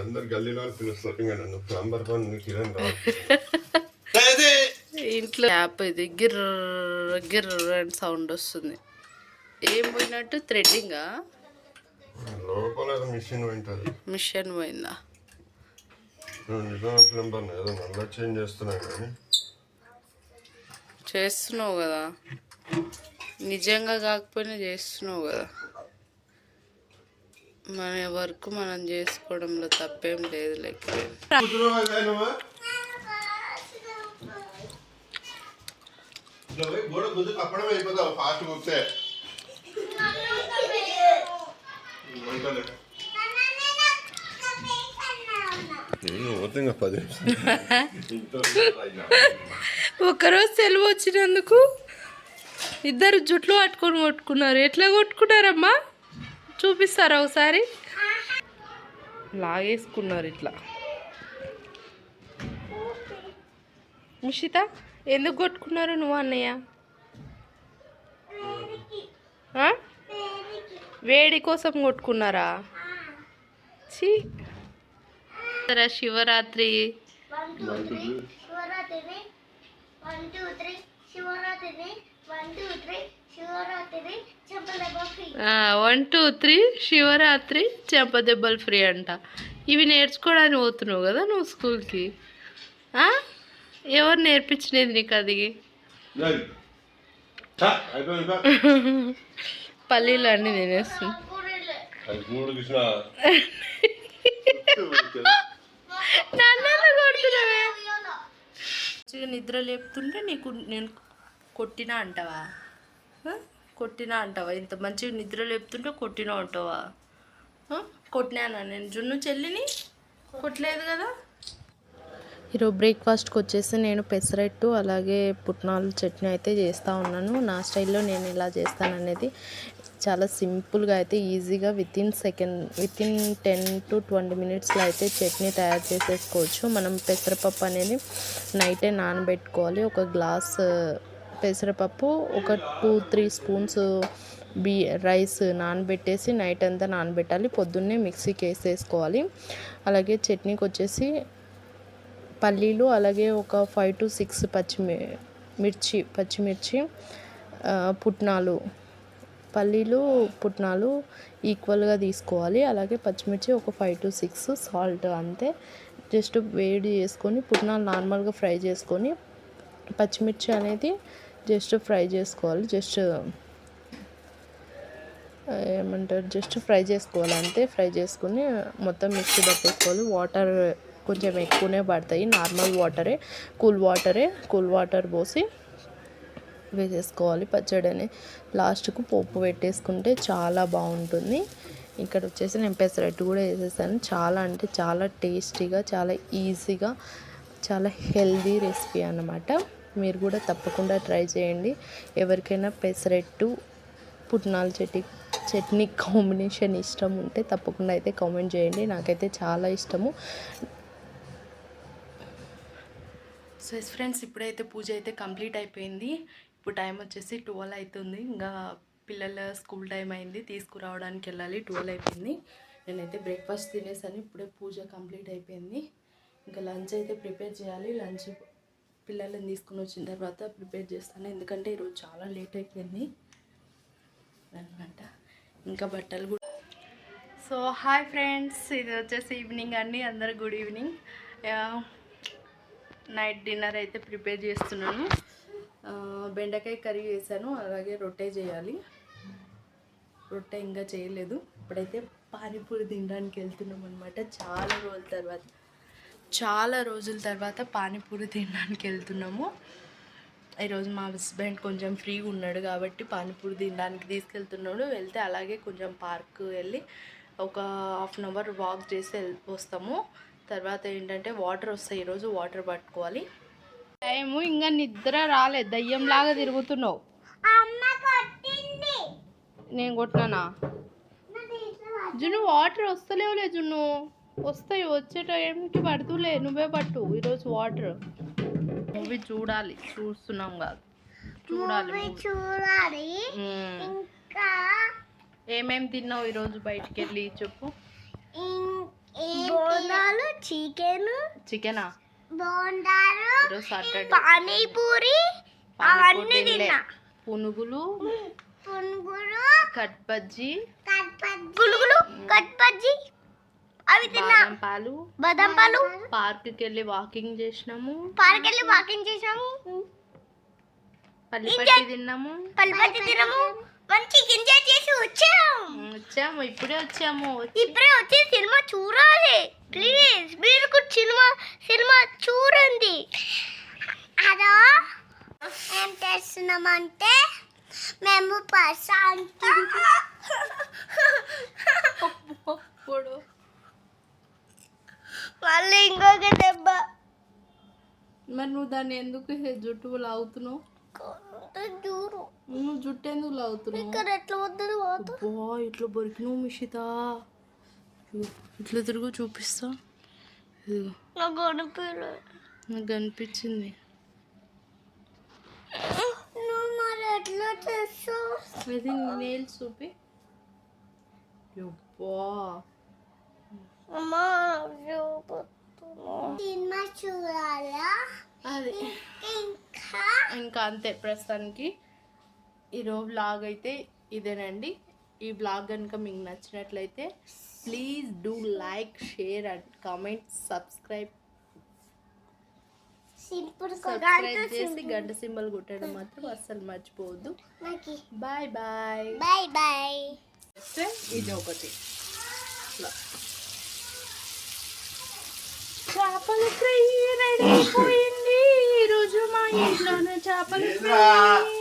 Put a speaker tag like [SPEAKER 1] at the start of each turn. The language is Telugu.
[SPEAKER 1] అందరు గల్లీలో పిలుస్తారు ఇంకా నన్ను. ప్లంబర్ పని కిరణ్ రావచ్చు అదే
[SPEAKER 2] ఇంట్లో యాప్ ఇది గిర్ర గిర్ర అని సౌండ్ వస్తుంది. ఏం పోయినట్టు? థ్రెడ్డింగా
[SPEAKER 1] లోపల మిషన్
[SPEAKER 2] మిషన్ పోయిందా?
[SPEAKER 1] ప్లంబర్ ఏదో నల్ల చేంజ్ కానీ.
[SPEAKER 2] చేస్తున్నావు కదా? నిజంగా కాకపోయినా చేస్తున్నావు కదా మన వర్క్ మనం చేసుకోవడంలో తప్పేం లేదు లెక్క ఒకరోజు సెలవు వచ్చినందుకు ఇద్దరు జుట్లు పట్టుకొని కొట్టుకున్నారు. ఎట్లా కొట్టుకున్నారమ్మా? చూపిస్తారా ఒకసారి? లాగేసుకున్నారు ఇట్లా. ముషిత ఎందుకు కొట్టుకున్నారు నువ్వు అన్నయ్య? వేడి కోసం కొట్టుకున్నారా? ఛీ. సరే Shivaratri.
[SPEAKER 3] Shivaratri one two three Shivaratri
[SPEAKER 2] చెంపదెబ్బలు free అంట. ఇవి నేర్చుకోవడానికి పోతున్నావు కదా నువ్వు స్కూల్కి? ఆ? ఎవరు నేర్పించినది నీకు అది? పల్లీలు అన్నీ తినేస్తుంది నన్ను కొడుతున్నావే? మంచిగా నిద్ర లేపుతుంటే నీకు నేను కొట్టినా అంటావా? కొట్టినా అంటావా? ఇంత మంచిగా నిద్ర లేపుతుంటే కొట్టినా అంటావా? కొట్టినానా? నేను జున్ను చెల్లిని కొట్టలేదు కదా? ఈరోజు బ్రేక్ఫాస్ట్కి వచ్చేసి నేను పెసరట్టు అలాగే పుట్నాలు చట్నీ అయితే చేస్తూ ఉన్నాను. నా స్టైల్లో నేను ఎలా చేస్తాను అనేది చాలా సింపుల్గా అయితే ఈజీగా within second within ten to twenty మినిట్స్లో అయితే చట్నీ తయారు చేసేసుకోవచ్చు. మనం పెసరపప్పు అనేది నైటే నానబెట్టుకోవాలి. ఒక గ్లాస్ పెసరపప్పు ఒక టూ త్రీ స్పూన్స్ బి రైస్ నానబెట్టేసి నైట్ అంతా నానబెట్టాలి. పొద్దున్నే మిక్సీకి వేసేసుకోవాలి అలాగే చట్నీకి వచ్చేసి పల్లీలు అలాగే ఒక ఫైవ్ టు సిక్స్ పచ్చిమి మిర్చి పచ్చిమిర్చి పుట్నాలు. పల్లీలు పుట్నాలు ఈక్వల్గా తీసుకోవాలి. అలాగే పచ్చిమిర్చి ఒక ఫైవ్ టు సిక్స్ సాల్ట్ అంతే. జస్ట్ వేడి చేసుకొని పుట్నాలు నార్మల్గా ఫ్రై చేసుకొని పచ్చిమిర్చి అనేది జస్ట్ ఫ్రై చేసుకోవాలి. జస్ట్ ఏమంటారు? జస్ట్ ఫ్రై చేసుకోవాలి అంతే ఫ్రై చేసుకుని మొత్తం మిక్సీ పట్టేసుకోవాలి. వాటర్ కొంచెం ఎక్కువనే పడతాయి. నార్మల్ వాటరే కూల్ వాటరే కూల్ వాటర్ పోసి వేసేసుకోవాలి. పచ్చడిని లాస్ట్కు పోపు పెట్టేసుకుంటే చాలా బాగుంటుంది. ఇక్కడ వచ్చేసి నేను పెసరట్టు కూడా వేసేసాను. చాలా అంటే చాలా టేస్టీగా చాలా ఈజీగా చాలా హెల్దీ రెసిపీ అన్నమాట. మీరు కూడా తప్పకుండా ట్రై చేయండి. ఎవరికైనా పెసరెట్టు పుట్నాల చట్నీ చట్నీ కాంబినేషన్ ఇష్టం ఉంటే తప్పకుండా అయితే కామెంట్ చేయండి. నాకైతే చాలా ఇష్టము. సో ఎస్ ఫ్రెండ్స్ ఇప్పుడైతే పూజ అయితే కంప్లీట్ అయిపోయింది. ఇప్పుడు టైం వచ్చేసి ట్వెల్వ్ అవుతుంది ఇంకా పిల్లల స్కూల్ టైం అయింది. తీసుకురావడానికి వెళ్ళాలి. ట్వెల్వ్ అయిపోయింది. నేనైతే బ్రేక్ఫాస్ట్ తినేసాను. ఇప్పుడే పూజ కంప్లీట్ అయిపోయింది. ఇంకా లంచ్ అయితే ప్రిపేర్ చేయాలి. లంచ్ పిల్లలను తీసుకుని వచ్చిన తర్వాత ప్రిపేర్ చేస్తాను. ఎందుకంటే ఈరోజు చాలా లేట్ అయిపోయింది. అనమాట ఇంకా బట్టలు కూడా సో హాయ్ ఫ్రెండ్స్. ఇది వచ్చేసి ఈవినింగ్ అండి. అందరు గుడ్ ఈవినింగ్. నైట్ డిన్నర్ అయితే ప్రిపేర్ చేస్తున్నాను. బెండకాయ కర్రీ చేశాను. అలాగే రొట్టె చేయాలి. రొట్టె ఇంకా చేయలేదు. ఇప్పుడైతే పానీపూరి తినడానికి వెళ్తున్నాం అనమాట చాలా రోజుల తర్వాత. చాలా రోజుల తర్వాత పానీపూరి తినడానికి వెళ్తున్నాము. ఈరోజు మా హస్బెండ్ కొంచెం ఫ్రీగా ఉన్నాడు కాబట్టి పానీపూరి తినడానికి తీసుకెళ్తున్నాడు. వెళ్తే అలాగే కొంచెం పార్క్ వెళ్ళి ఒక హాఫ్ అన్ అవర్ వాక్ చేసి వస్తాము. తర్వాత ఏంటంటే వాటర్ వస్తాయి. ఈరోజు వాటర్ పట్టుకోవాలి. టైము ఇంకా నిద్ర రాలేదు దయ్యంలాగా తిరుగుతున్నావు.
[SPEAKER 3] అమ్మ కొట్టింది.
[SPEAKER 2] నేను కొట్టినానా? జున్ను వాటర్ వస్తలేవులే జున్ను. వస్తాయి వచ్చే టైంకి పడుతులే నువ్వే పట్టు. ఈరోజు వాటర్. మూవీ చూడాలి చూస్తున్నాం కాదు. చూడాలి.
[SPEAKER 3] చూడాలి. ఇంకా
[SPEAKER 2] ఏమేం తిన్నావు ఈరోజు బయటికి వెళ్ళి చెప్పు
[SPEAKER 3] బోండాలు చికెన్.
[SPEAKER 2] చికెనా?
[SPEAKER 3] బోండాలు పానీపూరి.
[SPEAKER 2] పానీపూరి
[SPEAKER 3] అవన్నీ. తిన్నా.
[SPEAKER 2] పునుగులు.
[SPEAKER 3] పునుగులు.
[SPEAKER 2] కట్ బజ్జీ.
[SPEAKER 3] పునుగులు. కట్ బజ్జీ. అవి తిన్నా.
[SPEAKER 2] బాదం పాలు.
[SPEAKER 3] బాదం పాలు?
[SPEAKER 2] పార్క్కి వెళ్ళి వాకింగ్ చేసినాము.
[SPEAKER 3] పార్క్ వెళ్ళి వాకింగ్ చేసాము
[SPEAKER 2] పల్లిపట్టి తిన్నాము.
[SPEAKER 3] పల్లిపట్టి తినము మంచి ఎంజాయ్ చేసి వచ్చాము
[SPEAKER 2] వచ్చాము. ఇప్పుడే వచ్చాము.
[SPEAKER 3] ఇప్పుడే వచ్చి సినిమా చూడాలి. ప్లీజ్ మీరు కూడా సినిమా సినిమా చూడండి. అదో? ఏం చేస్తున్నామంటే మేము ప్రశాంత మళ్ళీ ఇంకొక దెబ్బ.
[SPEAKER 2] మరి నువ్వు దాన్ని ఎందుకు జుట్టు లాగుతున్నావు? నువ్వు జుట్టు ఎందుకు లాగుతున్నావు?
[SPEAKER 3] ఇక్కడ ఎట్లా వద్దు పోతు
[SPEAKER 2] అబ్బా ఇట్లా బొరికినావు మిషిత. ఇట్లా తిరుగు చూపిస్తా.
[SPEAKER 3] నాకు
[SPEAKER 2] నాకు కనిపించింది.
[SPEAKER 3] నువ్వు మరి ఎట్లా చేస్తావు?
[SPEAKER 2] ఇది నేల్స్ చూపి.
[SPEAKER 3] అమ్మా. సినిమా చూడాలా?
[SPEAKER 2] అది.
[SPEAKER 3] ఇంకా?
[SPEAKER 2] ఇంకా అంతే ప్రస్తుతానికి. ఈరోజు బ్లాగ్ అయితే ఇదేనండి. ఈ బ్లాగ్ కనుక మీకు నచ్చినట్లయితే please do like share and comment subscribe. Subscribe చేసి గంట సింబల్ కొట్టడం మాత్రం అస్సలు మర్చిపోవద్దు. Bye bye.
[SPEAKER 3] Bye bye.
[SPEAKER 2] ఇది ఒకటి. చేపల ఫ్రై రెడీ అయిపోయింది. ఈరోజు మా ఇంట్లోనే చేపల ఫ్రై